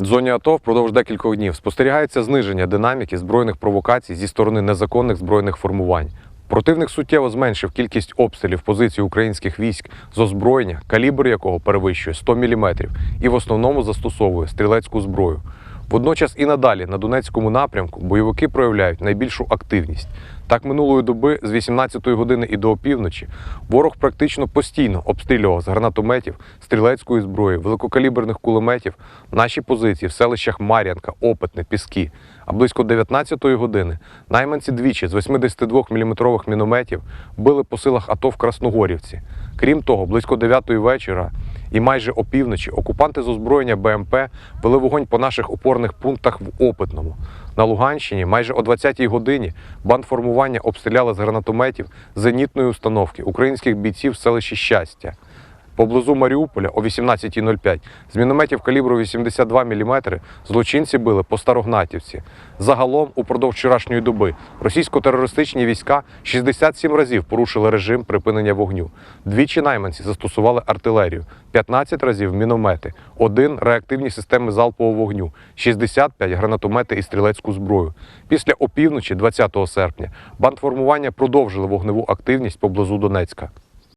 В зоні АТО впродовж декількох днів спостерігається зниження динаміки збройних провокацій зі сторони незаконних збройних формувань. Противник суттєво зменшив кількість обстрілів позицій українських військ з озброєння, калібр якого перевищує 100 мм, і в основному застосовує стрілецьку зброю. Водночас і надалі на Донецькому напрямку бойовики проявляють найбільшу активність. Так минулої доби з 18-ї години і до опівночі ворог практично постійно обстрілював з гранатометів, стрілецької зброї, великокаліберних кулеметів наші позиції в селищах Мар'янка, Опитне, Піски. А близько 19-ї години найманці двічі з 82-мм мінометів били по силах АТО в Красногорівці. Крім того, близько 9-ї вечора і майже опівночі окупанти з озброєння БМП вели вогонь по наших опорних пунктах в Опитному. На Луганщині майже о 20-й годині бандформування обстріляли з гранатометів зенітної установки українських бійців в селищі Щастя. Поблизу Маріуполя о 18.05 з мінометів калібру 82 мм злочинці били по Старогнатівці. Загалом, упродовж вчорашньої доби, російсько-терористичні війська 67 разів порушили режим припинення вогню. Двічі найманці застосували артилерію, 15 разів міномети, один реактивні системи залпового вогню, 65 гранатомети і стрілецьку зброю. Після опівночі, 20 серпня, бандформування продовжили вогневу активність поблизу Донецька.